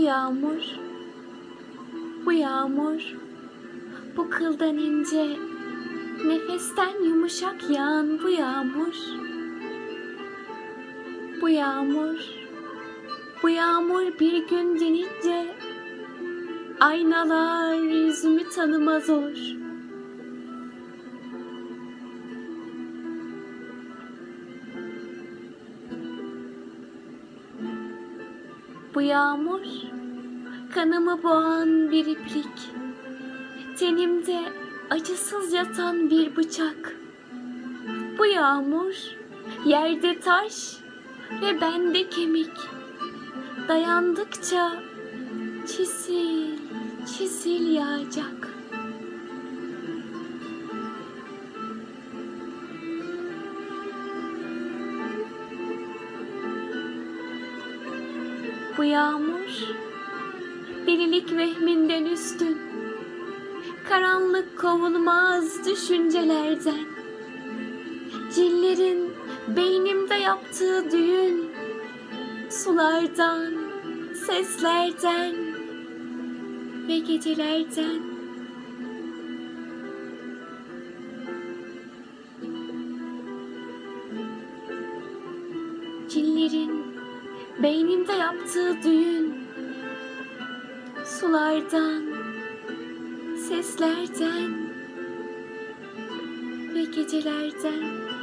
yağmur, bu yağmur, bu kıldan ince, nefesten yumuşak yağan bu yağmur, bu yağmur, bu yağmur bir gün dinince, aynalar yüzümü tanımaz olur. Bu yağmur kanımı boğan bir iplik. Tenimde acısız yatan bir bıçak. Bu yağmur yerde taş ve bende kemik. Dayandıkça çisil çisil yağacak. Bu yağmur delilik vehminden üstün. Karanlık kovulmaz düşüncelerden. Cillerin beynimde yaptığı düğün. Sulardan, seslerden ve gecelerden. Cillerin beynimde yaptığı düğün. Sulardan, seslerden ve gecelerden.